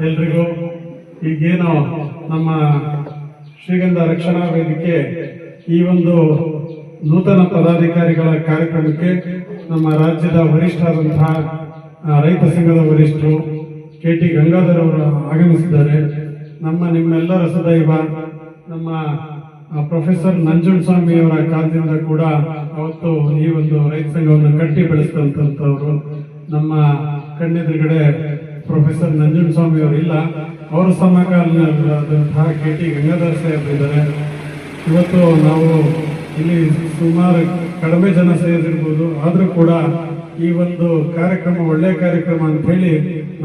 ಎಲ್ರಿಗೂ ಈಗೇನು ನಮ್ಮ ಶ್ರೀಗಂಧ ರಕ್ಷಣಾ ವೇದಿಕೆ ಈ ಒಂದು ನೂತನ ಪದಾಧಿಕಾರಿಗಳ ಕಾರ್ಯಕ್ರಮಕ್ಕೆ ನಮ್ಮ ರಾಜ್ಯದ ವರಿಷ್ಠರಾದಂತಹ ಆ, ರೈತ ಸಂಘದ ವರಿಷ್ಠರು ಕೆ ಟಿ ಗಂಗಾಧರ್ ಅವರು ಆಗಮಿಸಿದ್ದಾರೆ. ನಮ್ಮ ನಿಮ್ಮೆಲ್ಲರ ಸದೈವ ನಮ್ಮ ಪ್ರೊಫೆಸರ್ ನಂಜುಂಡಸ್ವಾಮಿ ಅವರ ಕಾಲದಿಂದ ಕೂಡ ಅವತ್ತು ಈ ಒಂದು ರೈತ ಸಂಘವನ್ನು ಕಟ್ಟಿ ಬೆಳೆಸಿದಂತವರು ನಮ್ಮ ಕಣ್ಣೆದುರುಗಡೆ ಪ್ರೊಫೆಸರ್ ನಂಜುಂಡಸ್ವಾಮಿ ಅವರು ಇಲ್ಲ. ಅವರು ಸಮಕಾಲೀನರಾದಂತಹ ಕೆ ಟಿ ಗಂಗಾಧರ್ ಸಾಹೇಬ್ ಇದ್ದಾರೆ. ಇವತ್ತು ನಾವು ಇಲ್ಲಿ ಸುಮಾರು ಕಡಿಮೆ ಜನ ಸೇರಿರ್ಬೋದು. ಆದರೂ ಕೂಡ ಈ ಒಂದು ಕಾರ್ಯಕ್ರಮ, ಒಳ್ಳೆ ಕಾರ್ಯಕ್ರಮ ಅಂತ ಹೇಳಿ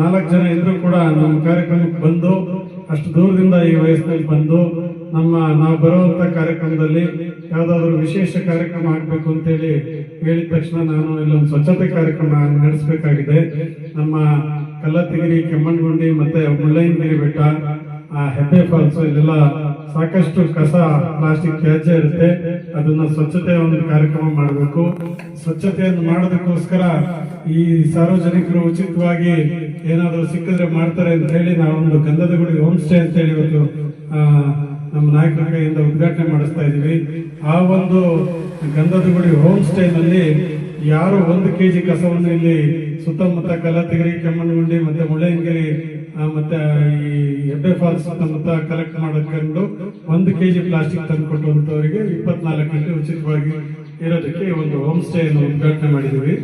ನಾಲ್ಕು ಜನ ಇದ್ರೂ ಕೂಡ ನಮ್ಮ ಕಾರ್ಯಕ್ರಮಕ್ಕೆ ಬಂದು ಅಷ್ಟು ದೂರದಿಂದ ಈ ವಯಸ್ಸಿನಲ್ಲಿ ಬಂದು ನಮ್ಮ ನಾವು ಬರುವಂತ ಕಾರ್ಯಕ್ರಮದಲ್ಲಿ ಯಾವ್ದಾದ್ರು ವಿಶೇಷ ಕಾರ್ಯಕ್ರಮ ಆಗ್ಬೇಕು ಅಂತೇಳಿ ಹೇಳಿದ ತಕ್ಷಣ ನಾನು ಇಲ್ಲೊಂದು ಸ್ವಚ್ಛತೆ ಕಾರ್ಯಕ್ರಮ ನಡೆಸಬೇಕಾಗಿದೆ. ನಮ್ಮ ಕಲ್ಲತ್ತಿಗಿರಿ ಕೆಮ್ಮಣ್ಗುಂಡಿ ಮತ್ತೆ ಮುಳ್ಳಯ್ಯನಗಿರಿ ಬೆಟ್ಟ ಹೆಬ್ಬೆ ಫಾಲ್ಸ್ ಇದೆಲ್ಲ ಸಾಕಷ್ಟು ಕಸ, ಪ್ಲಾಸ್ಟಿಕ್ ತ್ಯಾಜ್ಯ ಇರುತ್ತೆ. ಅದನ್ನ ಸ್ವಚ್ಛತೆ ಒಂದು ಕಾರ್ಯಕ್ರಮ ಮಾಡಬೇಕು. ಸ್ವಚ್ಛತೆಯನ್ನು ಮಾಡೋದಕ್ಕೋಸ್ಕರ ಈ ಸಾರ್ವಜನಿಕರು ಉಚಿತವಾಗಿ ಏನಾದರೂ ಸಿಕ್ಕಿದ್ರೆ ಮಾಡ್ತಾರೆ ಅಂತ ಹೇಳಿ ನಾವೊಂದು ಗಂಧದ ಗುಡಿ, ಹೋಮ್ ಸ್ಟೇ ಅಂತ ಹೇಳಿ ಇವತ್ತು ನಮ್ಮ ನಾಯಕರ ಕೈಯಿಂದ ಉದ್ಘಾಟನೆ ಮಾಡಿಸ್ತಾ ಇದೀವಿ ಆ ಒಂದು ಗಂಧದ ಗುಡಿ ಹೋಮ್ ಸ್ಟೇನಲ್ಲಿ ಯಾರು ಒಂದು ಕೆಜಿ ಕಸವನ್ನು ಇಲ್ಲಿ ಸುತ್ತಮುತ್ತ ಕಲತಗಿರಿ ಕೆಮ್ಮಣ್ಣಗುಂಡಿ ಮತ್ತೆ ಮುಳ್ಳಯ್ಯನಗಿರಿ ಮತ್ತೆ ಈ ಹೆಬ್ಬೆ ಫಾಲ್ಸ್ ಸುತ್ತಮುತ್ತ ಕಲೆಕ್ಟ್ ಮಾಡಕೊಂಡು ಒಂದು ಕೆ ಜಿ ಪ್ಲಾಸ್ಟಿಕ್ ತಂದು ಕೊಟ್ಟುವಂತವರಿಗೆ ಇಪ್ಪತ್ನಾಲ್ಕು ಗಂಟೆ ಉಚಿತವಾಗಿ ಇರೋದಕ್ಕೆ ಒಂದು ಹೋಮ್ ಸ್ಟೇ ಅನ್ನು ಉದ್ಘಾಟನೆ ಮಾಡಿದೀವಿ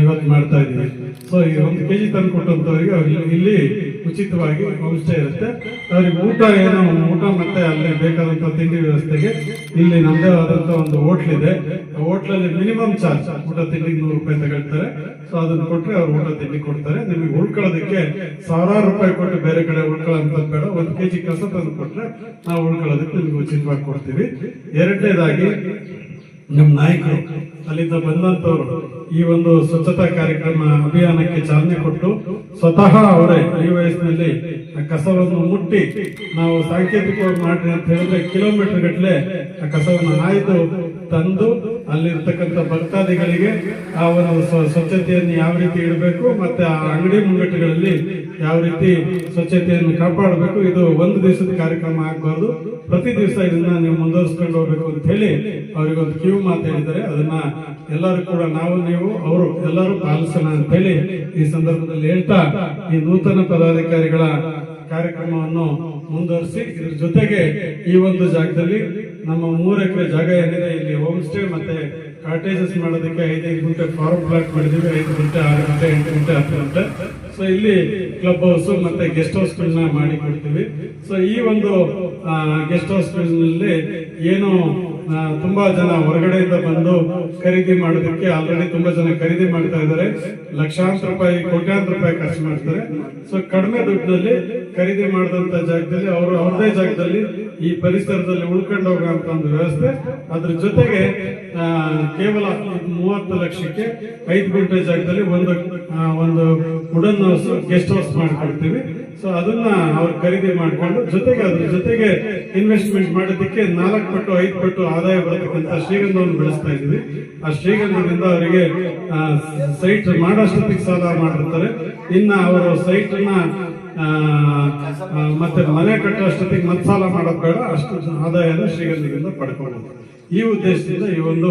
ಇವತ್ತು ಮಾಡ್ತಾ ಇದೀವಿ ಸೊ ಈ ಒಂದು ಕೆಜಿ ತಂದು ಕೊಟ್ಟಂತವರಿಗೆ ಇಲ್ಲಿ ಉಚಿತವಾಗಿ ವ್ಯವಸ್ಥೆ ಇರುತ್ತೆ. ಅವ್ರಿಗೆ ಊಟ ಏನು, ಊಟ ಮತ್ತೆ ಅಲ್ಲಿ ಬೇಕಾದಂತ ತಿಂಡಿ ವ್ಯವಸ್ಥೆಗೆ ಇಲ್ಲಿ ನಮ್ದೇ ಆದಂತ ಒಂದು ಹೋಟ್ಲ್ ಇದೆ. ಆ ಹೋಟ್ಲಲ್ಲಿ ಮಿನಿಮಮ್ ಚಾರ್ಜ್ ಊಟ ತಿಂಡಿ ನೂರು ರೂಪಾಯಿ ತಗೊಳ್ತಾರೆ. ಸೊ ಅದನ್ನ ಕೊಟ್ಟರೆ ಅವ್ರು ಊಟ ತಿಂಡಿ ಕೊಡ್ತಾರೆ. ನಿಮಗೆ ಉಳ್ಕೊಳ್ಳೋದಕ್ಕೆ ಸಾವಿರಾರು ರೂಪಾಯಿ ಕೊಟ್ಟು ಬೇರೆ ಕಡೆ ಉಳ್ಕೊಳ್ಳೋಂಥದ್ದು ಬೇಡ. ಒಂದು ಕೆಜಿ ಕಸ ತಂದು ಕೊಟ್ಟರೆ ನಾವು ಉಳ್ಕೊಳ್ಳೋದಕ್ಕೆ ನಿಮ್ಗೆ ಉಚಿತವಾಗಿ ಕೊಡ್ತೀವಿ. ಎರಡನೇದಾಗಿ ನಮ್ಮ ನಾಯಕರು ಅಲ್ಲಿಂದ ಬಂದಂತವರು ಈ ಒಂದು ಸ್ವಚ್ಛತಾ ಕಾರ್ಯಕ್ರಮ ಅಭಿಯಾನಕ್ಕೆ ಚಾಲನೆ ಕೊಟ್ಟು ಸ್ವತಃ ಅವರೇ ಈ ವಯಸ್ಸಿನಲ್ಲಿ ಆ ಕಸವನ್ನು ಮುಟ್ಟಿ ನಾವು ಸಾಂಕೇತಿಕವಾಗಿ ಮಾಡ್ರಿ ಅಂತ ಹೇಳಿದ್ರೆ ಕಿಲೋಮೀಟರ್ ಗಟ್ಟಲೆ ಆ ಕಸವನ್ನು ಆಯ್ದು ತಂದು ಅಲ್ಲಿರ್ತಕ್ಕಂಥ ಭಕ್ತಾದಿಗಳಿಗೆ ಆ ಒಂದು ಸ್ವ- ಸ್ವಚ್ಛತೆಯನ್ನು ಯಾವ ರೀತಿ ಇಡಬೇಕು ಮತ್ತೆ ಆ ಅಂಗಡಿ ಮುಂಗಟ್ಟುಗಳಲ್ಲಿ ಯಾವ ರೀತಿ ಸ್ವಚ್ಛತೆಯನ್ನು ಕಾಪಾಡಬೇಕು, ಇದು ಒಂದು ದಿವಸದ ಕಾರ್ಯಕ್ರಮ ಆಗಬಾರ್ದು. ಪ್ರತಿ ದಿವಸ ಇದನ್ನ ನೀವು ಮುಂದುವರಿಸ್ಕೊಂಡು ಹೋಗ್ಬೇಕು ಅಂತ ಹೇಳಿ ಅವರಿಗೊಂದು ಕ್ಯೂ ಮಾತು ಹೇಳಿದ್ದಾರೆ. ಅದನ್ನ ಎಲ್ಲರೂ ಕೂಡ ನಾವು, ನೀವು, ಅವರು ಎಲ್ಲರೂ ಪಾಲಿಸೋಣ ಅಂತ ಹೇಳಿ ಈ ಸಂದರ್ಭದಲ್ಲಿ ಹೇಳ್ತಾ ಈ ನೂತನ ಪದಾಧಿಕಾರಿಗಳ ಕಾರ್ಯಕ್ರಮವನ್ನು ಮುಂದುವರಿಸಿ ಇದ್ರ ಜೊತೆಗೆ ಈ ಒಂದು ಜಾಗದಲ್ಲಿ ನಮ್ಮ ಮೂರು ಎಕರೆ ಜಾಗ ಏನಿದೆ, ಇಲ್ಲಿ ಹೋಮ್ ಸ್ಟೇ ಮತ್ತೆ ಕಾಟೇಜಸ್ ಮಾಡೋದಕ್ಕೆ ಐದೈದು ಗಂಟೆ ಫಾರ್ಮ್ ಪ್ಲಾಟ್ ಮಾಡಿದೀವಿ ಐದು ಗಂಟೆ, ಆರು ಗಂಟೆ, ಎಂಟು ಗಂಟೆ, ಹತ್ತು ಗಂಟೆ. ಸೊ ಇಲ್ಲಿ ಕ್ಲಬ್ ಹೌಸ್ ಮತ್ತೆ ಗೆಸ್ಟ್ ಹೌಸ್ ಗಳನ್ನ ಮಾಡಿ ಕೊಡ್ತೀವಿ ಸೊ ಈ ಒಂದು ಗೆಸ್ಟ್ ಹೌಸ್ಗಳಲ್ಲಿ ಏನು ತುಂಬಾ ಜನ ಹೊರಗಡೆಯಿಂದ ಬಂದು ಖರೀದಿ ಮಾಡೋದಕ್ಕೆ ಆಲ್ರೆಡಿ ತುಂಬಾ ಜನ ಖರೀದಿ ಮಾಡ್ತಾ ಇದ್ದಾರೆ. ಲಕ್ಷಾಂತರ ರೂಪಾಯಿ, ಕೋಟ್ಯಾಂತರ ರೂಪಾಯಿ ಖರ್ಚು ಮಾಡ್ತಾರೆ. ಸೊ ಕಡಿಮೆ ದುಡ್ಡಿನಲ್ಲಿ ಖರೀದಿ ಮಾಡಿದಂತ ಜಾಗದಲ್ಲಿ ಅವರು ಅವ್ರದೇ ಜಾಗದಲ್ಲಿ ಈ ಪರಿಸರದಲ್ಲಿ ಉಳ್ಕೊಂಡು ಹೋಗುವಂತ ಒಂದು ವ್ಯವಸ್ಥೆ. ಅದ್ರ ಜೊತೆಗೆ ಕೇವಲ ಮೂವತ್ತು ಲಕ್ಷಕ್ಕೆ ಐದು ಗುಂಟೆ ಜಾಗದಲ್ಲಿ ಒಂದು ಒಂದು ವುಡನ್ ಹೌಸ್ ಗೆಸ್ಟ್ ಹೌಸ್ ಮಾಡ್ಕೊಳ್ತೀವಿ. ಸೊ ಅದನ್ನ ಅವ್ರು ಖರೀದಿ ಮಾಡ್ಕೊಂಡು ಜೊತೆಗೆ ಅದ್ರ ಜೊತೆಗೆ ಇನ್ವೆಸ್ಟ್ಮೆಂಟ್ ಮಾಡೋದಕ್ಕೆ ನಾಲ್ಕು ಪಟ್ಟು, ಐದು ಪಟ್ಟು ಆದಾಯ ಬರತಕ್ಕಂತ ಶ್ರೀಗಂಧವನ್ನು ಬೆಳೆಸ್ತಾ ಇದ್ವಿ ಆ ಶ್ರೀಗಂಧದಿಂದ ಅವರಿಗೆ ಸೈಟ್ ಮಾಡೋಷ್ಟೊತ್ತಿಗೆ ಸಾಲ ಮಾಡಿರ್ತಾರೆ. ಇನ್ನ ಅವರು ಸೈಟ್ನ ಮತ್ತೆ ಮನೆ ಕಟ್ಟೋಷ್ಟೊತ್ತಿಗೆ ಮತ್ತೆ ಸಾಲ ಮಾಡೋದು ಬೇಡ. ಅಷ್ಟು ಆದಾಯನ ಶ್ರೀಗಂಧದಿಂದ ಪಡ್ಕೊಳ್ಬೋದು ಈ ಉದ್ದೇಶದಿಂದ ಈ ಒಂದು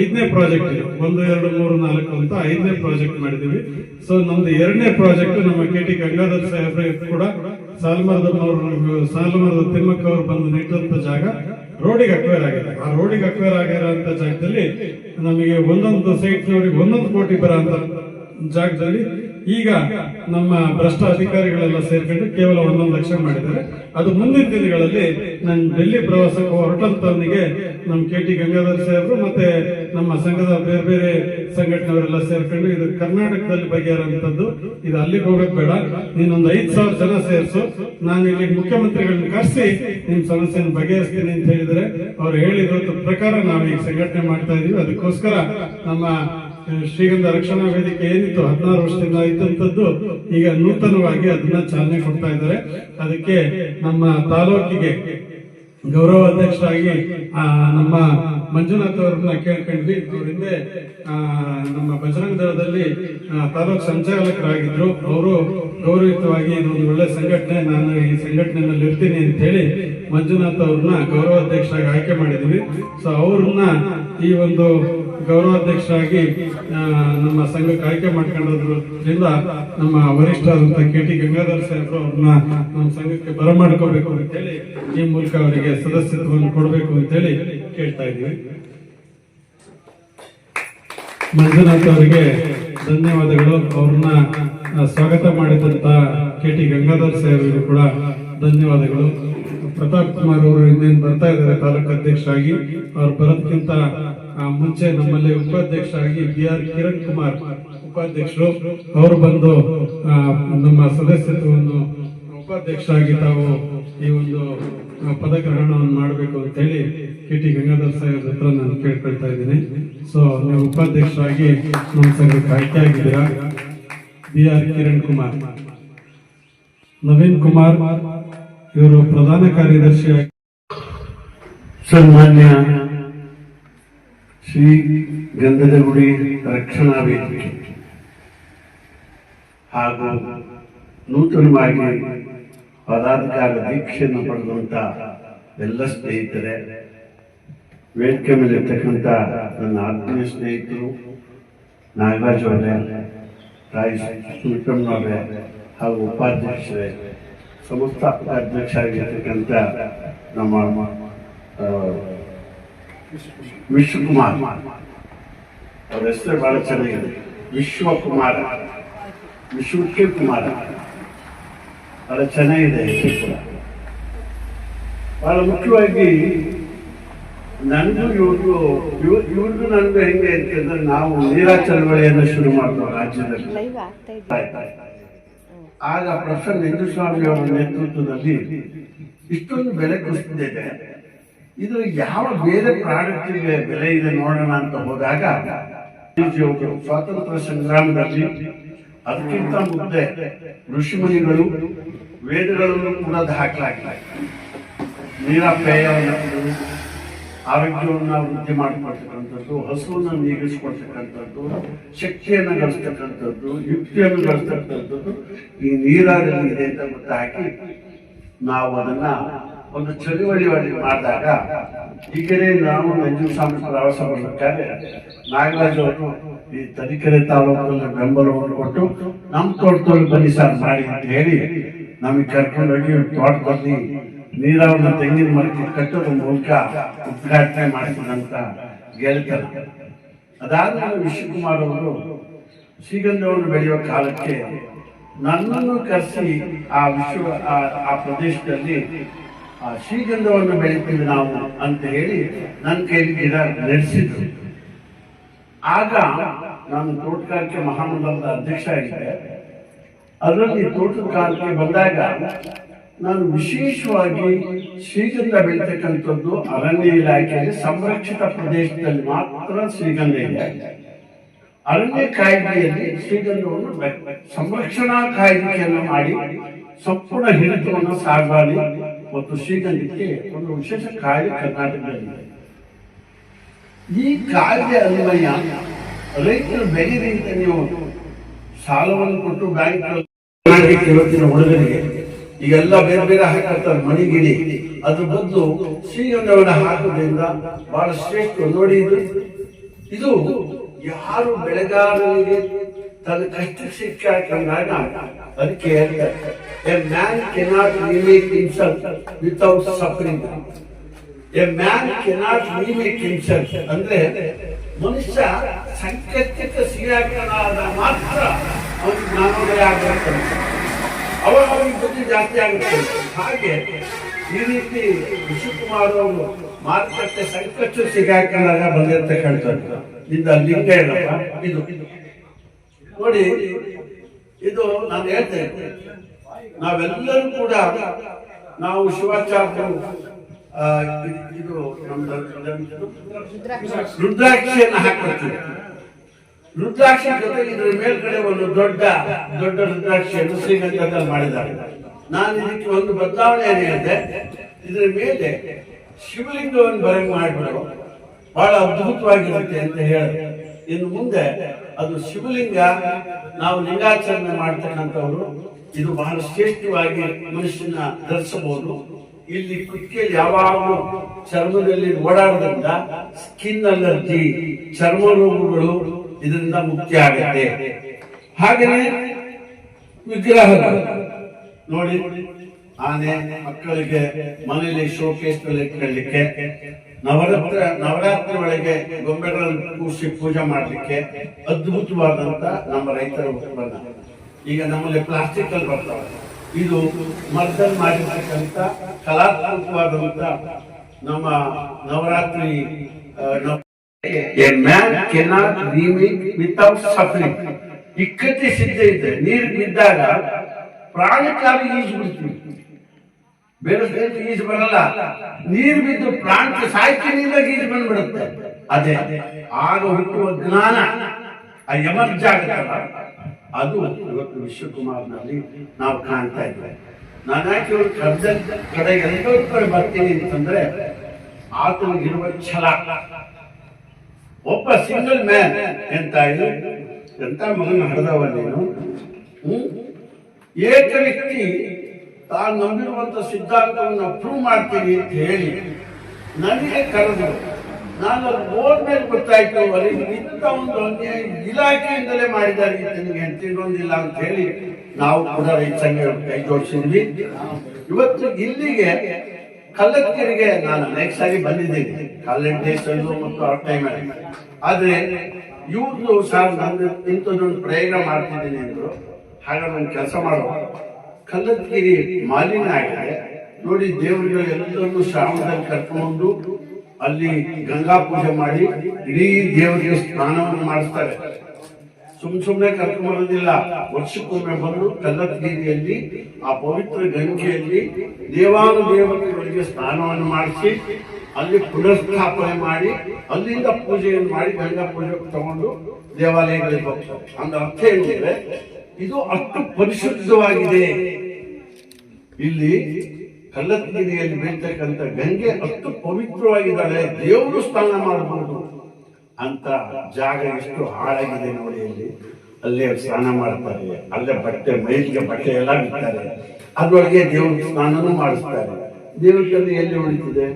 ಐದನೇ ಪ್ರಾಜೆಕ್ಟ್ ಒಂದು, ಎರಡು, ಮೂರು, ನಾಲ್ಕು ಅಂತ ಐದನೇ ಪ್ರಾಜೆಕ್ಟ್ ಮಾಡಿದೀವಿ ಸೊ ನಮ್ದು ಎರಡನೇ ಪ್ರಾಜೆಕ್ಟ್ ನಮ್ಮ ಕೆ ಟಿ ಗಂಗಾಧರ್ ಸಾಹೇಬ್ರೆ ಕೂಡ ಸಾಲ್ಮರದ ಸಾಲಮರದ ತಿಮ್ಮಕ್ಕ ಅವರು ಬಂದು ನಿಂತಂತ ಜಾಗ ರೋಡಿಗೆ ಅಕ್ವೈರ್ ಆಗಿದೆ. ಆ ರೋಡಿಗೆ ಅಕ್ವೈರ್ ಆಗಿರೋಂಥ ಜಾಗದಲ್ಲಿ ನಮಗೆ ಒಂದೊಂದು ಸೈಟ್ನವರಿಗೆ ಒಂದೊಂದು ಕೋಟಿ ಬರೋ ಅಂತ ಜಾಗದಲ್ಲಿ ಈಗ ನಮ್ಮ ಭ್ರಷ್ಟ ಅಧಿಕಾರಿಗಳೆಲ್ಲ ಸೇರ್ಕೊಂಡು ಕೇವಲ ಒಂದೊಂದು ಲಕ್ಷ ಮಾಡಿದ್ದಾರೆ. ಅದು ಮುಂದಿನ ದಿನಗಳಲ್ಲಿ ನನ್ನ ಡೆಲ್ಲಿ ಪ್ರವಾಸಕ್ಕೆ ಹೊರಟಂತವನಿಗೆ ನಮ್ಮ ಕೆ ಟಿ ಗಂಗಾಧರ್ ಸಾಹೇಬರು ಮತ್ತೆ ನಮ್ಮ ಸಂಘದ ಬೇರೆ ಬೇರೆ ಸಂಘಟನೆಯವರೆಲ್ಲ ಸೇರ್ಕೊಂಡು ಇದು ಕರ್ನಾಟಕದಲ್ಲಿ ಬಗೆಹರಂತದ್ದು ಇದು ಅಲ್ಲಿಗೆ ಹೋಗಕ್ ಬೇಡ. ನೀನೊಂದು ಐದ್ ಸಾವಿರ ಜನ ಸೇರಿಸು. ನಾನು ಇಲ್ಲಿ ಮುಖ್ಯಮಂತ್ರಿಗಳನ್ನ ಕರೆಸಿ ನಿಮ್ ಸಮಸ್ಯೆಯನ್ನು ಬಗೆಹರಿಸ್ತೀನಿ ಅಂತ ಹೇಳಿದ್ರೆ ಅವ್ರು ಹೇಳಿರೋ ಪ್ರಕಾರ ನಾವು ಈಗ ಸಂಘಟನೆ ಮಾಡ್ತಾ ಇದೀವಿ. ಅದಕ್ಕೋಸ್ಕರ ನಮ್ಮ ಶ್ರೀಗಂಧ ರಕ್ಷಣಾ ವೇದಿಕೆ ಏನಿತ್ತು? ಹದಿನಾರು ವರ್ಷದಿಂದ ಇದ್ದಂಥದ್ದು ಈಗ ನೂತನವಾಗಿ ಅದನ್ನ ಚಾಲನೆ ಕೊಡ್ತಾ ಇದ್ದಾರೆ. ಅದಕ್ಕೆ ನಮ್ಮ ತಾಲೂಕಿಗೆ ಗೌರವ ಅಧ್ಯಕ್ಷರಾಗಿ ನಮ್ಮ ಮಂಜುನಾಥ್ ಅವ್ರನ್ನ ಕೇಳ್ಕೊಂಡ್ವಿ ಅವ್ರ ನಮ್ಮ ಬಜರಂಗ ದಳದಲ್ಲಿ ತಾಲೂಕ್ ಸಂಚಾಲಕರಾಗಿದ್ರು. ಅವರು ಗೌರವಯುತವಾಗಿ ಒಂದು ಒಳ್ಳೆ ಸಂಘಟನೆ. ನಾನು ಈ ಸಂಘಟನೆಯಲ್ಲಿ ಇರ್ತೀನಿ ಅಂತ ಹೇಳಿ ಮಂಜುನಾಥ್ ಅವ್ರನ್ನ ಗೌರವಾಧ್ಯಕ್ಷರಾಗಿ ಆಯ್ಕೆ ಮಾಡಿದ್ವಿ. ಸೊ ಅವ್ರನ್ನ ಈ ಒಂದು ಗೌರವಾಧ್ಯಕ್ಷರಾಗಿ ನಮ್ಮ ಸಂಘಕ್ಕೆ ಆಯ್ಕೆ ಮಾಡ್ಕೊಂಡಿರೋದ್ರಿಂದ ನಮ್ಮ ವರಿಷ್ಠರಾದಂತ ಕೆ ಟಿ ಗಂಗಾಧರ್ ಸಾಹೇಬ್ರು ಅವ್ರನ್ನ ನಮ್ಮ ಸಂಘಕ್ಕೆ ಬರಮಾಡ್ಕೋಬೇಕು ಅಂತೇಳಿ, ಈ ಮೂಲಕ ಅವರಿಗೆ ಸದಸ್ಯತ್ವವನ್ನು ಕೊಡಬೇಕು ಅಂತೇಳಿ ಕೇಳ್ತಾ ಇದ್ದೀವಿ. ಮಂಜುನಾಥ್ ಅವರಿಗೆ ಧನ್ಯವಾದಗಳು. ಅವ್ರನ್ನ ಸ್ವಾಗತ ಮಾಡಿದಂತ ಕೆ ಟಿ ಗಂಗಾಧರ್ ಸಾಹೇಬರಿಗೂ ಕೂಡ ಧನ್ಯವಾದಗಳು. ಪ್ರತಾಪ್ ಕುಮಾರ್ ಅವರು ಇನ್ನೇನು ಬರ್ತಾ ಇದ್ದಾರೆ ತಾಲೂಕು ಅಧ್ಯಕ್ಷರಾಗಿ, ಅವ್ರು ಬರೋದಕ್ಕಿಂತ ಮುಂಚೆ ನಮ್ಮಲ್ಲಿ ಉಪಾಧ್ಯಕ್ಷರಾಗಿ ಬಿ ಆರ್ ಕಿರಣ್ ಕುಮಾರ್ ಉಪಾಧ್ಯಕ್ಷರು. ಅವರು ಬಂದು ನಮ್ಮ ಸದಸ್ಯತ್ವವನ್ನು ಉಪಾಧ್ಯಕ್ಷರಾಗಿ ತಾವು ಈ ಒಂದು ಪದಗ್ರಹಣವನ್ನು ಮಾಡಬೇಕು ಅಂತ ಹೇಳಿ ಕೆ ಟಿ ಗಂಗಾಧರ್ ಸಾಹೇಬ್ ಹತ್ರ ನಾನು ಕೇಳ್ಕೊಳ್ತಾ ಇದ್ದೀನಿ. ಸೊ ನೀವು ಉಪಾಧ್ಯಕ್ಷರಾಗಿ ನಮ್ಮ ಸಂಘಕ್ಕೆ ಆಯ್ಕೆ ಆಗಿದ್ದೀರಾ? B R Kiran Kumar. Naveen Kumar, ಇವರು ಪ್ರಧಾನ ಕಾರ್ಯದರ್ಶಿಯಾಗಿ ಸನ್ಮಾನ್ಯ ಶ್ರೀ ಗಂಧದಗುಡಿ ರಕ್ಷಣಾ ವೇದಿಕೆ ಹಾಗೂ ನೂತನವಾಗಿ ಪದಾಧಿಕಾರ ದೀಕ್ಷೆಯನ್ನು ಪಡೆದಂತ ಎಲ್ಲ ಸ್ನೇಹಿತರೆ ವೇದಿಕೆ ಮೇಲೆ ಇರ್ತಕ್ಕಂಥ ನನ್ನ ಆತ್ಮೀಯ ಸ್ನೇಹಿತರು ನಾಗರಾಜ್ ಅವರೇ ರಾಯ್ ಸುಮಿತ್ರಮ್ಮನವರೇ ಹಾಗೂ ಉಪಾಧ್ಯಕ್ಷರೇ ಸಂಸ್ಥಾಪಕ ಅಧ್ಯಕ್ಷರಾಗಿರ್ತಕ್ಕಂಥ ನಮ್ಮ ಆ, ವಿಶ್ವಕುಮಾರ್. ಅವ್ರ ಹೆಸರು ಬಹಳ ಚೆನ್ನಾಗಿದೆ. ವಿಶ್ವಕುಮಾರ. ವಿಶ್ವಕ್ಕೆ ಕುಮಾರ. ಬಹಳ ಚೆನ್ನಾಗಿದೆ ಹೆಸರು ಕೂಡ ಬಹಳ ಮುಖ್ಯವಾಗಿ ನನಗೂ ಇವ್ರಿಗೂ ಇವ್- ಇವ್ರಿಗೂ ನನಗೂ ಹೆಂಗೆ ಅಂತಂದ್ರೆ ನಾವು ನೀರಾ ಚಳವಳಿಯನ್ನು ಶುರು ಮಾಡಿದ್ವು ರಾಜ್ಯದಲ್ಲಿ. ಆಗ ಪ್ರೊಫೆಸರ್ ನಂಜುಸ್ವಾಮಿ ಅವರ ನೇತೃತ್ವದಲ್ಲಿ ಇಷ್ಟೊಂದು ಬೆಲೆ ಕುಸಿದಿದೆ. ಇದು ಯಾವ ಬೇರೆ ಪ್ರಾಡಕ್ಟ್ಗೆ ಬೆಲೆ ಇದೆ ನೋಡೋಣ ಅಂತ ಹೋದಾಗ ಸ್ವಾತಂತ್ರ್ಯ ಸಂಗ್ರಾಮದಲ್ಲಿ ಅದಕ್ಕಿಂತ ಮುಂದೆ ಋಷಿಮುನಿಗಳು ವೇದಗಳನ್ನು ಕೂಡ ದಾಖಲಾಗಿದೆ ನೀರಾಪೇಯವನ್ನು ಆರೋಗ್ಯವನ್ನು ವೃದ್ಧಿ ಮಾಡಿಕೊಳ್ತಕ್ಕಂಥದ್ದು, ಹಸುವನ್ನು ನೀಗಿಸ್ಕೊಳ್ತಕ್ಕಂಥದ್ದು, ಶಕ್ತಿಯನ್ನು ಗಳಿಸ್ತಕ್ಕಂಥದ್ದು, ಯುಕ್ತಿಯನ್ನು ಗಳಿಸ್ತಕ್ಕಂಥದ್ದು ಈ ನೀರಾದಲ್ಲಿ ಇದೆ ಅಂತ ಗೊತ್ತಾಕಿ ನಾವು ಅದನ್ನ ಒಂದು ಚಳುವಳಿ ಮಾಡಿದಾಗ ಈಗಲೇ ನಾವು ಸ್ವಾಮಿ ಪ್ರವಾಸ ಮಾಡಬೇಕಾದ್ರೆ ನಾಗರಾಜ್ ಅವರು ಈ ತರೀಕೆರೆ ತಾಲೂಕಲ್ಲಿ ಬೆಂಬಲವನ್ನು ಕೊಟ್ಟು ನಮ್ಮ ತೋಟದಲ್ಲಿ ಬನ್ನಿ ಸರ್ ಮಾಡಿ ಅಂತ ಹೇಳಿ ನಮಗೆ ಕರ್ಕೊಂಡೋಗಿ ತೋಟದಲ್ಲಿ ನೀರಾವರಿ ತೆಂಗಿನ ಮರಕ್ಕೆ ಕಟ್ಟೋದ್ರ ಮೂಲಕ ಉದ್ಘಾಟನೆ ಮಾಡಿಸಿದಂತ ಅದಾದ ಮೇಲೆ ವಿಶ್ವಕುಮಾರ್ ಅವರು ಶ್ರೀಗಂಧವನ್ನು ಬೆಳೆಯುವ ಕಾಲಕ್ಕೆ ನನ್ನನ್ನು ಕರೆಸಿ ಆ ವಿಶ್ವ ಆ ಪ್ರದೇಶದಲ್ಲಿ ಆ ಶ್ರೀಗಂಧವನ್ನು ಬೆಳಿತೀವಿ ನಾವು ಅಂತ ಹೇಳಿ ನನ್ನ ಕೈಲಿ ಗಿಡ ನಡೆಸಿದ್ರು. ಆಗ ನಾನು ತೋಟಗಾರಿಕೆ ಮಹಾಮಂಡಲದ ಅಧ್ಯಕ್ಷ ಆಗಿದ್ದೆ. ಅದರಲ್ಲಿ ತೋಟಗಾರಿಕೆ ಬಂದಾಗ ನಾನು ವಿಶೇಷವಾಗಿ ಶ್ರೀಗಂಧ ಬೆಳೀತಕ್ಕಂಥದ್ದು ಅರಣ್ಯ ಇಲಾಖೆಯಲ್ಲಿ ಸಂರಕ್ಷಿತ ಪ್ರದೇಶದಲ್ಲಿ ಮಾತ್ರ ಶ್ರೀಗಂಧ ಇದೆ. ಅರಣ್ಯ ಕಾಯ್ದೆಯಲ್ಲಿ ಶ್ರೀಗಂಧವನ್ನು ಸಂರಕ್ಷಣಾ ಕಾಯ್ದೆಯನ್ನು ಮಾಡಿ ಸಂಪೂರ್ಣ ಹಿಡಿತವನ್ನು ಸಾಗವಾಣಿ ಮತ್ತು ಶ್ರೀಗಂಧಕ್ಕೆ ಒಂದು ವಿಶೇಷ ಕಾಯ್ದೆ ಕರ್ನಾಟಕದಲ್ಲಿದೆ. ಈ ಕಾಯ್ದೆ ಅನ್ವಯ ರೈತರು ಬೆಳೆಯಿರಿ ಅಂತ ನೀವು ಸಾಲವನ್ನು ಕೊಟ್ಟು ಬ್ಯಾಂಕ್ ಇವತ್ತಿನ ಹುಡುಗರಿಗೆ ಈಗೆಲ್ಲ ಬೇರೆ ಬೇರೆ ಹಾಕಿರ್ತಾರೆ ಮನೆಗಿಡಿ ಅದ್ರ ಬದಲು ಶ್ರೀಗಂಧವನ್ನು ಹಾಕೋದ್ರಿಂದ ಬಹಳ ಶ್ರೇಷ್ಠ. ನೋಡಿ ಇದು ಇದು ಯಾರು ಬೆಳೆಗಾರರಿಗೆ ತನ್ನ ಕಷ್ಟ ಶಿಕ್ಷೆ ಹಾಕಿದಾಗ ಅದಕ್ಕೆ a man cannot remake himself without suffering a man cannot remake himself ಅಂದ್ರೆ ಮನುಷ್ಯ ಸಂಕಷ್ಟಕ್ಕೆ ಸಿಗಾಕನಾದ ಮಾತ್ರ ಅವನಿಗೆ ಜ್ಞಾನೋದಯ ಆಗುತ್ತೆ ಅವಾಗ ಅವನಿಗೆ ಬುದ್ಧಿ ಜಾಸ್ತಿ ಆಗುತ್ತೆ. ಹಾಗೆ ಈ ರೀತಿ ಋಷಿಕುಮಾರ್ ಅವರು ಮಾರುಕಟ್ಟೆ ಸಂಕಷ್ಟ ಸಿಗಾಕೊಂಡಾಗ ಬಂದಿರ್ತಕ್ಕಂಥದ್ದು ಇದು ಅಲ್ಲಿಂದ ಇದು. ನೋಡಿ, ಇದು ನಾನು ಹೇಳ್ತೇನೆ ನಾವೆಲ್ಲರೂ ಕೂಡ ನಾವು ಶಿವಾಚಾರ್ಯರು ಇದು- ರುದ್ರಾಕ್ಷಿಯನ್ನು ಹಾಕೊಳ್ತೀವಿ ರುದ್ರಾಕ್ಷಿ ಜೊತೆ ಇದರ ಮೇಲ್ಗಡೆ ಒಂದು ದೊಡ್ಡ ದೊಡ್ಡ ರುದ್ರಾಕ್ಷಿಯನ್ನು ಶ್ರೀಗಂಧದಲ್ಲಿ ಮಾಡಿದ್ದಾರೆ. ನಾನು ಇದಕ್ಕೆ ಒಂದು ಬದಲಾವಣೆ ಏನು ಹೇಳಿದೆ. ಇದರ ಮೇಲೆ ಶಿವಲಿಂಗವನ್ನು ಬರೆಯ ಮಾಡಿಬಿಡೋ ಬಹಳ ಅದ್ಭುತವಾಗಿರುತ್ತೆ ಅಂತ ಹೇಳಿ. ಇನ್ನು ಮುಂದೆ ಅದು ಶಿವಲಿಂಗ ನಾವು ಲಿಂಗಾಚರಣೆ ಮಾಡ್ತಕ್ಕಂಥವ್ರು ಇದು ಬಹಳ ಶ್ರೇಷ್ಠವಾಗಿ ಮನುಷ್ಯನ ಧರಿಸಬಹುದು. ಇಲ್ಲಿ ಕುತ್ತಿಗೆಯಲ್ಲಿ ಯಾವಾಗಲೂ ಚರ್ಮದಲ್ಲಿ ಓಡಾಡೋದ್ರಿಂದ ಸ್ಕಿನ್ ಅಲರ್ಜಿ ಚರ್ಮ ರೋಗಗಳು ಇದರಿಂದ ಮುಕ್ತಿ ಆಗುತ್ತೆ. ಹಾಗೆಯೇ ವಿಗ್ರಹಗಳು. ನೋಡಿ, ಆನೆ ಮಕ್ಕಳಿಗೆ ಮನೆಯಲ್ಲಿ ಶೋಕೇಸ್ ಇಟ್ಕೊಳ್ಳಿಕ್ಕೆ ನವರಾತ್ರ ನವರಾತ್ರಿ ಒಳಗೆ ಗೊಂಬೆಗಳನ್ನು ಕೂರಿಸಿ ಪೂಜೆ ಮಾಡಲಿಕ್ಕೆ ಅದ್ಭುತವಾದಂತ ನಮ್ಮ ರೈತರ ಉತ್ಪನ್ನ. ಈಗ ನಮ್ಮಲ್ಲಿ ಪ್ಲಾಸ್ಟಿಕ್ ಅಲ್ಲಿ ಬರ್ತಾವೆ. ಇದು ಮರ್ದನ್ ಮಾಡಿರ್ತಕ್ಕಂಥ ಕಲಾತ್ಮಕವಾದಂತ ನಮ್ಮ ನವರಾತ್ರಿ ವಿತೌಟ್ ಸಫರಿಂಗ್ ಇಕ್ಕಟ್ಟಿ ಸಿದ್ಧ ಇದೆ ನೀರು ಬಿದ್ದಾಗ ಪ್ರಾಣಕ್ಕಾಗಿ ಈಜು ಬಿಡ್ತೀವಿ. ಬೇರೆ ಬೇರೆ ಈಜು ಬರಲ್ಲ. ನೀರು ಬಿದ್ದು ಪ್ರಾಣಕ್ಕೆ ಸಾಯ್ತಿನಿಂದ ಈಜು ಬಂದ್ಬಿಡುತ್ತೆ. ಅದೇ ಆಗ ಹುಟ್ಟುವ ಜ್ಞಾನ. ಆ ಎಮರ್ಜ್ ಆಗುತ್ತಲ್ಲ ಅದು ಇವತ್ತು ವಿಶ್ವಕುಮಾರ್ನಲ್ಲಿ ನಾವು ಕಾಣ್ತಾ ಇದ್ದೇವೆ ನಾನು ಯಾಕೆ ಕರ್ಜನ್ ಕಡೆ ಎಲ್ಲೋ ಕಡೆ ಬರ್ತೀನಿ ಅಂತಂದ್ರೆ ಆತನಿಗಿರುವ ಛಲ. ಒಬ್ಬ ಸಿಂಗಲ್ ಮ್ಯಾನ್ ಎಂತ ಇದು? ಎಂತ ಮಗನ ಹಡ್ದವ ನೀನು? ಏಕ ವ್ಯಕ್ತಿ ತಾನು ನಂಬಿರುವಂತ ಸಿದ್ಧಾಂತವನ್ನು ಪ್ರೂವ್ ಮಾಡ್ತೀನಿ ಅಂತ ಹೇಳಿ ನನಗೆ ಕರೆದು ನಾನು ಅದು ಮೇಲೆ ಗೊತ್ತಾಯ್ತು ಅವರಿಗೆ ಇಂಥ ಒಂದು ಅನ್ಯಾಯ ಇಲಾಖೆಯಿಂದಲೇ ಮಾಡಿದ್ದಾರೆ ನಿಮಗೆ ಅಂತ ಅಂತ ಹೇಳಿ ನಾವು ಕೂಡ ರೈತ ಸಂಘ ಕೈ ಜೋಡಿಸಿದ್ವಿ. ಇವತ್ತು ಇಲ್ಲಿಗೆ ಕಲ್ಲತ್ತಿರಿಗೆ ನಾನು ಅನೇಕ ಸಾರಿ ಬಂದಿದ್ದೀನಿ. ಕಾಲೇಜ್ ಡೇಸ್ ಅಲ್ಲೂ ಮತ್ತು ಆ ಟೈಮಲ್ಲಿ ಆದ್ರೆ ಇವ್ರದ್ದು ಸರ್ ನಾನು ಇಂಥದ್ದೊಂದು ಪ್ರಯೋಗ ಮಾಡ್ತಿದ್ದೀನಿ ಅಂದ್ರು. ಹಾಗಾದ್ರೆ ನಾನು ಕೆಲಸ ಮಾಡುವ ಕಲ್ಲತ್ತಿಗಿರಿ ಮಾಲಿನ್ಯ ಆಗಿದೆ ನೋಡಿ ದೇವರುಗಳು ಎಲ್ಲರನ್ನು ಶ್ರಾವಣದಲ್ಲಿ ಕರ್ಕೊಂಡು ಅಲ್ಲಿ ಗಂಗಾ ಪೂಜೆ ಮಾಡಿ ಇಡೀ ದೇವರಿಗೆ ಸ್ನಾನವನ್ನು ಮಾಡಿಸ್ತಾರೆ. ಸುಮ್ ಸುಮ್ನೆ ಕರ್ಕೊಂಡು ವರ್ಷಕ್ಕೊಮ್ಮೆ ಬಂದು ಕಲ್ಲತ್ಗಿರಿಯಲ್ಲಿ, ಆ ಪವಿತ್ರ ಗಂಗೆಯಲ್ಲಿ ದೇವಾನು ದೇವತೆಗಳಿಗೆ ಸ್ನಾನವನ್ನು ಮಾಡಿಸಿ, ಅಲ್ಲಿ ಪುನರ್ಸ್ಥಾಪನೆ ಮಾಡಿ, ಅಲ್ಲಿಂದ ಪೂಜೆಯನ್ನು ಮಾಡಿ ಗಂಗಾ ಪೂಜೆ ತಗೊಂಡು ದೇವಾಲಯಗಳಿಗೆ ಹೋಗ್ತಾರೆ. ಅಂದ ಅರ್ಥ ಏನಂದ್ರೆ ಇದು ಅಷ್ಟು ಪರಿಶುದ್ಧವಾಗಿದೆ. ಇಲ್ಲಿ ಕಲ್ಲತ್ಗಿರಿಯಲ್ಲಿ ಬೀಳ್ತಕ್ಕಂಥ ಗಂಗೆ ಅಷ್ಟು ಪವಿತ್ರವಾಗಿದ್ದಾಳೆ, ದೇವರು ಸ್ನಾನ ಮಾಡಬಹುದು. ಅಂತ ಜಾಗ ಎಷ್ಟು ಹಾಳಾಗಿದೆ ನೋಡಿ ಅಲ್ಲಿ ಅಲ್ಲೇ ಸ್ನಾನ ಮಾಡ್ತಾರೆ, ಅಲ್ಲೇ ಬಟ್ಟೆ, ಮೈಲಿಗೆ ಬಟ್ಟೆ ಎಲ್ಲ ಬಿಡ್ತಾರೆ. ಅದ್ರೊಳಗೆ ದೇವ್ರ ಸ್ನಾನನೂ ಮಾಡಿಸ್ತಾರೆ. ದೇವ್ರ ಕಲ್ಲಿ ಎಲ್ಲಿ ಉಳಿತಿದೆ?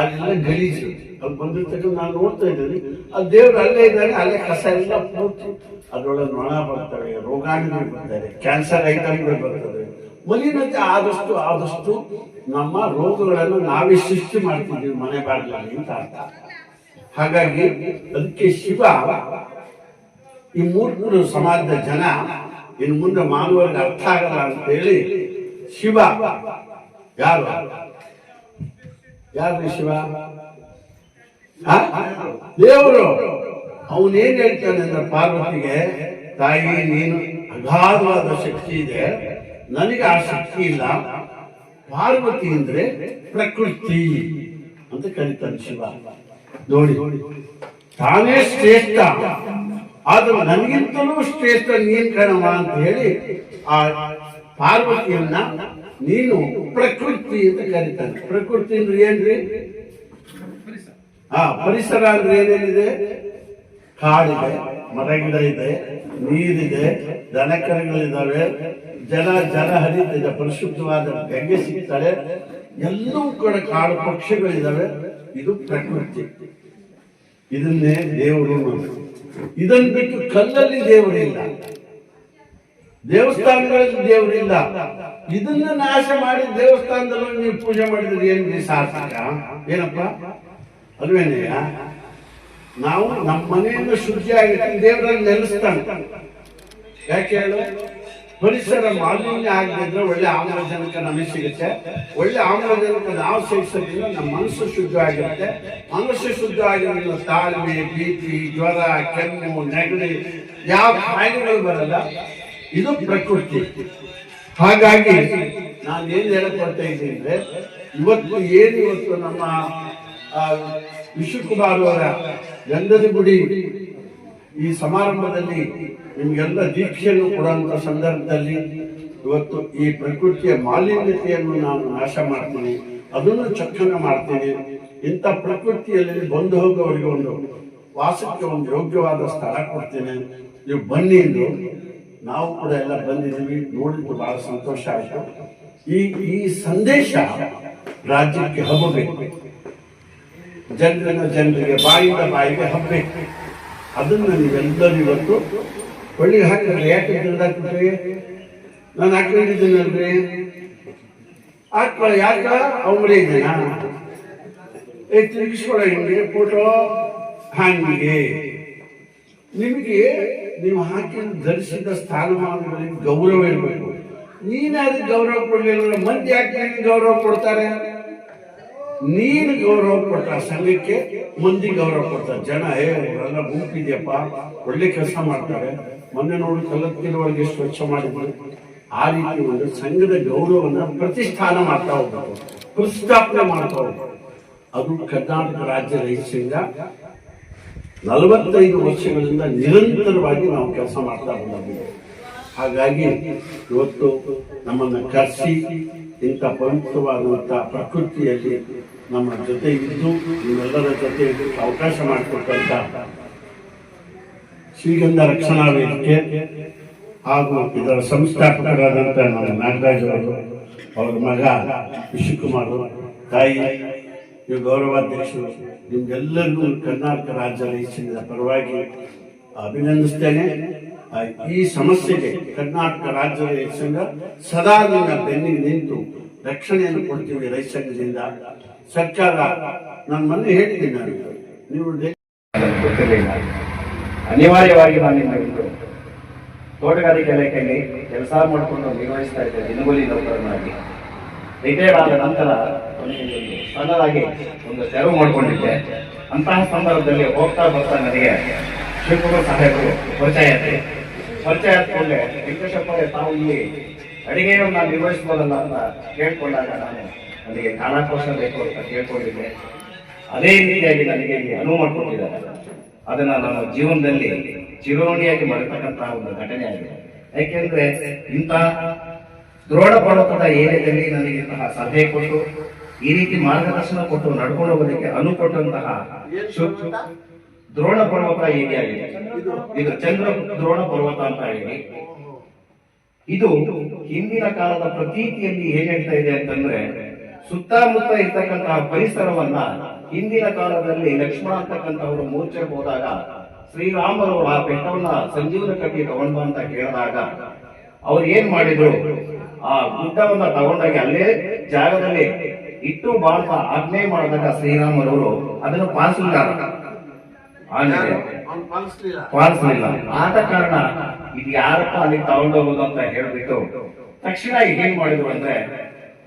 ಅಲ್ಲೆಲ್ಲ ಗಲೀಜು. ಅಲ್ಲಿ ಬಂದಿರ್ತಕ್ಕಂಥ ನಾನು ನೋಡ್ತಾ ಇದ್ದೀನಿ. ಅಲ್ಲಿ ದೇವ್ರು ಅಲ್ಲೇ ಇದ್ದಾರೆ, ಅಲ್ಲೇ ಕಸ ಎಲ್ಲ ಪೂರ್ತಿ ಅದ್ರೊಳಗೆ ನೊಣ ಬರ್ತವೆ, ರೋಗಾಣುಗಳು ಬರ್ತವೆ ಕ್ಯಾನ್ಸರ್ ಐಟಮ್ಗಳು ಬರ್ತವೆ. ಮಲಿನತೆ ಆದಷ್ಟು ಆದಷ್ಟು ನಮ್ಮ ರೋಗಗಳನ್ನು ನಾವೇ ಸೃಷ್ಟಿ ಮಾಡ್ತಿದ್ದೀವಿ ಮನೆ ಬಾಗಿಲಲ್ಲಿ ಅಂತ ಅರ್ಥ. ಹಾಗಾಗಿ ಅದಕ್ಕೆ ಶಿವ, ಈ ಮೂರು ಸಮಾಜದ ಜನ ಇನ್ನು ಮುಂದೆ ಮಾನವರಿಗೆ ಅರ್ಥ ಆಗಲ್ಲ ಅಂತ ಹೇಳಿ ಶಿವ, ಯಾರು? ಯಾರು ಶಿವ? ದೇವರು. ಅವನೇನ್ ಹೇಳ್ತಾನೆ ಅಂದ್ರೆ, ಪಾರ್ವತಿಗೆ, ತಾಯಿ, ನೀನು ಅಗಾಧವಾದ ಶಕ್ತಿ ಇದೆ. ನನಗೆ ಆ ಶಕ್ತಿ ಇಲ್ಲ. ಪಾರ್ವತಿ ಅಂದ್ರೆ ಪ್ರಕೃತಿ ಅಂತ ಕರೀತಾನೆ ಶಿವ. ನೋಡಿ, ತಾನೇ ಶ್ರೇಷ್ಠ. ಆದ್ರೆ ನನಗಿಂತಲೂ ಶ್ರೇಷ್ಠ ನೀನ್ ಕಣವ ಅಂತ ಹೇಳಿ ಆ ಪಾರ್ವತಿಯನ್ನ ನೀನು ಪ್ರಕೃತಿ ಅಂತ ಕರೀತಾನೆ. ಪ್ರಕೃತಿ ಅಂದ್ರೆ ಏನ್ರಿ? ಹಾ, ಪರಿಸರ ಅಂದ್ರೆ ಏನೇನಿದೆ? ಕಾಡಿದೆ, ಮರಗಿಡ ಇದೆ, ನೀರಿದೆ, ದನಕರಗಳಿದ್ದಾವೆ. ಜನ ಜನ ಹರಿತಿದೆ ಪರಿಶುದ್ಧವಾದ ಗಂಗೆ ಸಿಗ್ತಾಳೆ. ಎಲ್ಲೂ ಕೂಡ ಕಾಡು ಪಕ್ಷಿಗಳಿದ್ದಾವೆ. ಇದು ಪ್ರಕೃತಿ. ಇದನ್ನೇ ದೇವರು ಇದನ್ನು ಬಿಟ್ಟು ಕಲ್ಲಲ್ಲಿ ದೇವರಿಲ್ಲ ದೇವಸ್ಥಾನಗಳಲ್ಲಿ ದೇವರಿಲ್ಲ ಇದನ್ನ ನಾಶ ಮಾಡಿ ದೇವಸ್ಥಾನದಲ್ಲಿ ನೀವು ಪೂಜೆ ಮಾಡಿದ್ರೆ ಏನ್ ಸಾರ್ಥಕ? ಏನಪ್ಪ? ಅಲ್ವೇನೆಯ ನಾವು ನಮ್ಮ ಮನೆಯನ್ನು ಶುದ್ಧಿಯಾಗಿ ದೇವರಲ್ಲಿ ನೆಲೆಸ್ತಾನೆ. ಯಾಕೆ ಹೇಳು? ಪರಿಸರ ಮಾಲಿನ್ಯ ಆಗದಿದ್ರೆ ಒಳ್ಳೆ ಆಮ್ಲಜನಕ ನಮಗೆ ಸಿಗುತ್ತೆ. ಒಳ್ಳೆ ಆಮ್ಲಜನಕ ನಾವು ಸೇವಿಸೋದ್ರಿಂದ ನಮ್ಮ ಮನಸ್ಸು ಶುದ್ಧವಾಗಿರುತ್ತೆ. ಮನಸ್ಸು ಶುದ್ಧವಾಗಿರೋದ್ರಿಂದ ತಾಳ್ಮೆ ಬಿ ಜ್ವರ, ಕೆಮ್ಮು, ನೆಗಡಿ, ಯಾವ ಕಾಯಿಲೆಗಳು ಬರಲ್ಲ. ಇದು ಪ್ರಕೃತಿ. ಹಾಗಾಗಿ ನಾನು ಏನ್ ಹೇಳಕ್ ಇದ್ದೀನಿ ಅಂದ್ರೆ, ಇವತ್ತು ಏನು ಇವತ್ತು ನಮ್ಮ ವಿಶ್ವಕುಮಾರ್ ಅವರ ಗಂಧದ ಗುಡಿ. ಈ ಸಮಾರಂಭದಲ್ಲಿ ನಿಮ್ಗೆಲ್ಲ ದೀಕ್ಷೆಯನ್ನು ಕೊಡುವಂತ ಸಂದರ್ಭದಲ್ಲಿ ಇವತ್ತು ಈ ಪ್ರಕೃತಿಯ ಮಾಲಿನ್ಯತೆಯನ್ನು ನಾನು ನಾಶ ಮಾಡ್ತೀನಿ, ಅದನ್ನು ಚಕ್ಕನ ಮಾಡ್ತೀನಿ. ಇಂಥ ಪ್ರಕೃತಿಯಲ್ಲಿ ಬಂದು ಹೋಗುವವರಿಗೆ ಒಂದು ವಾಸಕ್ಕೆ ಒಂದು ಯೋಗ್ಯವಾದ ಸ್ಥಳ ಕೊಡ್ತೇನೆ. ನೀವು ಬನ್ನಿ ಎಂದು ನಾವು ಕೂಡ ಎಲ್ಲ ಬಂದಿದ್ದೀವಿ, ನೋಡಿದ್ದು ಬಹಳ ಸಂತೋಷ ಆಯಿತು. ಈ ಈ ಸಂದೇಶ ರಾಜ್ಯಕ್ಕೆ ಹಬ್ಬಬೇಕು ಜನರಿನ ಜನರಿಗೆ ಬಾಯಿಂದ ಬಾಯಿಗೆ ಹಬ್ಬಬೇಕು ಅದನ್ನು ನೀವೆಲ್ಲರೂ ಇವತ್ತು ಒಳ್ಳೆ ಹಾಕಿದ್ರೆ ಯಾಕೆ ತಿಳಿದಾಕ್ಬಿಟ್ರಿ ನಾನು ಹಾಕೊಂಡಿದ್ದೀನಲ್ರಿ ಹಾಕ್ಕೊಳ್ಳ ಯಾಕ? ಅವರೇ ಇದೆ ಏ, ತಿರುಗಿಸ್ಕೊಳ ಹಿಂಗೆ, ಫೋಟೋ ಹಾಂಗಿಗೆ ನಿಮಗೆ ನೀವು ಹಾಕಿ ಧರಿಸಿದ ಸ್ಥಾನಮಾನಗಳಿಗೆ ಗೌರವ ಇರಬೇಕು. ನೀನಾದ್ರೂ ಗೌರವ ಕೊಡಲಿಲ್ಲ ಮಂದಿ ಯಾಕೆ ಗೌರವ ಕೊಡ್ತಾರೆ? ನೀನು ಗೌರವ ಕೊಡ್ತಾ ಸಂಘಕ್ಕೆ ಮಂದಿ ಗೌರವ ಕೊಡ್ತಾರೆ ಜನ, ಏ, ಅವರೆಲ್ಲ ಗುಂಪಿದೆಯಪ್ಪ, ಒಳ್ಳೆ ಕೆಲಸ ಮಾಡ್ತಾರೆ. ಮೊನ್ನೆ ನೋಡಿ ಕಲ್ಲತ್ತಿರುವವರೆಗೆ ಸ್ವಚ್ಛ ಮಾಡಿದ್ರು ಆ ರೀತಿ ಒಂದು ಸಂಘದ ಗೌರವನ ಪ್ರತಿಷ್ಠಾನ ಮಾಡ್ತಾ ಹೋಗ್ಬೇಕು, ಪ್ರತಿಷ್ಠಾಪನೆ ಮಾಡ್ತಾ ಹೋಗ್ಬೇಕು. ಅದು ಕರ್ನಾಟಕ ರಾಜ್ಯ ರೈತರಿಂದ ನಲವತ್ತೈದು ವರ್ಷಗಳಿಂದ ನಿರಂತರವಾಗಿ ನಾವು ಕೆಲಸ ಮಾಡ್ತಾ ಬಂದಿದ್ದೀವಿ ಹಾಗಾಗಿ ಇವತ್ತು ನಮ್ಮನ್ನು ಕರೆಸಿ ಇಂಥ ಪವಿತ್ರವಾದಂಥ ಪ್ರಕೃತಿಯಲ್ಲಿ ನಮ್ಮ ಜೊತೆ ಇದ್ದು ನಿಮ್ಮೆಲ್ಲರ ಜೊತೆ ಅವಕಾಶ ಮಾಡಿಕೊಟ್ಟಂತ ಶ್ರೀಗಂಧ ರಕ್ಷಣಾ ವೇದಿಕೆ ಹಾಗೂ ಇದರ ಸಂಸ್ಥಾಪಕರಾದಂಥ ನಮ್ಮ ನಾಗರಾಜ್ ಅವರು, ಅವರ ಮಗ ವಿಶ್ವಕುಮಾರ್ ತಾಯಿ ನೀವು ಗೌರವಾಧ್ಯಕ್ಷರು, ನಿಮ್ಗೆಲ್ಲರಿಗೂ ಕರ್ನಾಟಕ ರಾಜ್ಯ ಪರವಾಗಿ ಅಭಿನಂದಿಸ್ತೇನೆ. ಈ ಸಮಸ್ಯೆಗೆ ಕರ್ನಾಟಕ ರಾಜ್ಯ ಸದಾ ನಿಮ್ಮ ಬೆನ್ನಿಗೆ ನಿಂತು ರಕ್ಷಣೆಯನ್ನು ಕೊಡ್ತೀವಿ ರೈತ ಸಂಘದಿಂದ. ಸರ್ಕಾರ ನಾನು ಮೊನ್ನೆ ಹೇಳಿದ್ದೀನಿ ನಾನು. ನೀವು ಗೊತ್ತಿರಲಿಲ್ಲ ಅನಿವಾರ್ಯವಾಗಿ ನಾನು ನಿಮಗೆ ತೋಟಗಾರಿಕೆ ಇಲಾಖೆಯಲ್ಲಿ ಕೆಲಸ ಮಾಡಿಕೊಂಡು ನಿರ್ವಹಿಸ್ತಾ ಇದ್ದೆ ದಿನಗೂಲಿ ನೌಕರನಾಗಿ ರಿಟೈರ್ಡ್ ಆದ ನಂತರ ಸಣ್ಣದಾಗಿ ಒಂದು ತೆರವು ಮಾಡಿಕೊಂಡಿದ್ದೆ. ಅಂತಹ ಸಂದರ್ಭದಲ್ಲಿ ಹೋಗ್ತಾ ಬರ್ತಾ ನನಗೆ ಶಿವಕುಮಾರ್ ಸಾಹೇಬರು ಪರಿಚಯ ಆಯ್ತು. ಪರಿಚಯ ಆದ ಕೂಡಲೇ ವೆಂಕಟೇಶಪ್ಪ ತಾವು ಇಲ್ಲಿ ಅಡಿಗೆಯನ್ನು ನಾನು ನಿರ್ವಹಿಸಬಹುದಲ್ಲ ಅಂತ ಕೇಳ್ಕೊಂಡಾಗ ನಾನು ನನಗೆ ಕಾಲಾಕೋಶ ಬೇಕು ಅಂತ ಕೇಳ್ಕೊಂಡಿದ್ದೆ. ಅದೇ ರೀತಿಯಾಗಿ ನನಗೆ ಇಲ್ಲಿ ಅನುವು ಮಾಡಿಕೊಟ್ಟಿದ್ದಾರೆ. ಅದನ್ನ ನಮ್ಮ ಜೀವನದಲ್ಲಿ ಚಿರೋಣಿಯಾಗಿ ಮರೆತಕ್ಕಂತಹ ಒಂದು ಘಟನೆ ಆಗಿದೆ. ಯಾಕೆಂದ್ರೆ ಇಂಥ ದ್ರೋಣ ಪರ್ವತದ ಏರಿಯಾದಲ್ಲಿ ನನಗೆ ಇಂತಹ ಸಲಹೆ ಕೊಟ್ಟು, ಈ ರೀತಿ ಮಾರ್ಗದರ್ಶನ ಕೊಟ್ಟು ನಡ್ಕೊಂಡು ಹೋಗೋದಕ್ಕೆ ಅನುಕೊಟ್ಟಂತಹ ದ್ರೋಣ ಪರ್ವತ ಇದೆ ಇದು ಚಂದ್ರ ದ್ರೋಣ ಪರ್ವತ ಅಂತ ಹೇಳಿ. ಇದು ಹಿಂದಿನ ಕಾಲದ ಪ್ರತೀತಿಯಲ್ಲಿ ಏನ್ ಹೇಳ್ತಾ ಇದೆ ಅಂತಂದ್ರೆ, ಸುತ್ತಮುತ್ತ ಇರ್ತಕ್ಕಂತಹ ಪರಿಸರವನ್ನ ಹಿಂದಿನ ಕಾಲದಲ್ಲಿ ಲಕ್ಷ್ಮಣ ಅಂತಕ್ಕಂಥವ್ರು ಮೂರ್ಛೆ ಹೋದಾಗ, ಶ್ರೀರಾಮರು ಆ ಬೆಟ್ಟವನ್ನ ಸಂಜೀವನ ಕಟ್ಟಿ ತಗೊಂಡು ಅಂತ ಕೇಳಿದಾಗ, ಅವ್ರು ಏನ್ ಮಾಡಿದ್ರು? ಆ ಗುಡ್ಡವನ್ನ ತಗೊಂಡಾಗ ಅಲ್ಲೇ ಜಾಗದಲ್ಲಿ ಇಟ್ಟು ಬಾಳ್ತಾ ಆಜ್ಞೆ ಮಾಡಿದಾಗ ಶ್ರೀರಾಮರವರು ಅದನ್ನು ಆಂಜನೇಯ ಪಾಲಿಸಲಿಲ್ಲ. ಆದ ಕಾರಣ ಇದು ಯಾರಪ್ಪ ಅಲ್ಲಿ ತಗೊಂಡೋಗೋದು ಅಂತ ಹೇಳ್ಬಿಟ್ಟು ತಕ್ಷಣ ಏನ್ ಮಾಡಿದ್ರು ಅಂದ್ರೆ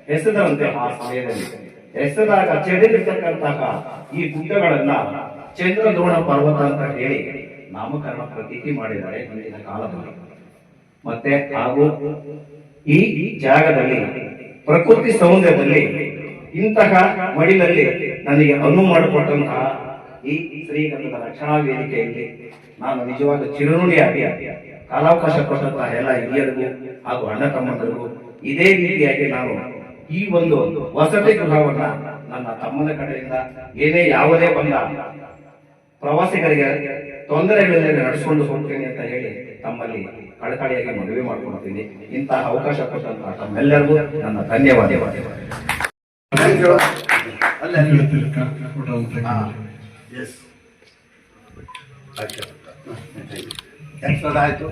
ಎಸೆದರಂತೆ ಆ ಸಮಯದಲ್ಲಿ ಎಸೆದಾಗ ಚೆಡಿರ್ತಕ್ಕಂತಹ ಈ ಗುಡ್ಡಗಳನ್ನ ಚಂದ್ರದ್ರೋಣ ಪರ್ವತ ಅಂತ ಹೇಳಿ ನಾಮಕರಣ ಪ್ರತೀತಿ ಮಾಡಿದ್ದಾರೆ ಹಿಂದಿನ ಕಾಲದಲ್ಲಿ. ಮತ್ತೆ ಹಾಗೂ ಈ ಜಾಗದಲ್ಲಿ ಪ್ರಕೃತಿ ಸೌಂದರ್ಯದಲ್ಲಿ ಇಂತಹ ಮಡಿಲಲ್ಲಿ ನನಗೆ ಅನುವು ಮಾಡಿಕೊಟ್ಟಂತಹ ಈ ಶ್ರೀಗಂಧದ ರಕ್ಷಣಾ ವೇದಿಕೆಯಲ್ಲಿ ನಾನು ನಿಜವಾದ ಚಿರನುಡಿಯಾಗಿ ಕಾಲಾವಕಾಶ ಕೊಟ್ಟಂತಹ ಎಲ್ಲ ಹಿರಿಯರಿಗೂ ಹಾಗೂ ಅಣ್ಣ ತಮ್ಮಂದರಿಗೂ ಇದೇ ರೀತಿಯಾಗಿ ನಾನು ಈ ಒಂದು ವಸತಿ ಗೃಹವನ್ನ ನನ್ನ ತಮ್ಮನ ಕಡೆಯಿಂದ ಏನೇ ಯಾವುದೇ ಬಂದ ಪ್ರವಾಸಿಗರಿಗೆ ತೊಂದರೆಗಳಿಂದ ನಡೆಸಿಕೊಂಡು ಹೋಗ್ತೇನೆ ಅಂತ ಹೇಳಿ ತಮ್ಮಲ್ಲಿ ಕಳಕಳಿಯಾಗಿ ಮದುವೆ ಮಾಡ್ಕೊಳ್ತೀನಿ. ಇಂತಹ ಅವಕಾಶ ಕೊಟ್ಟಂತಹ ತಮ್ಮೆಲ್ಲರಿಗೂ ನನ್ನ ಧನ್ಯವಾದಗಳು. ಎಸ್ ಆಯ್ತು ಆಯ್ತು.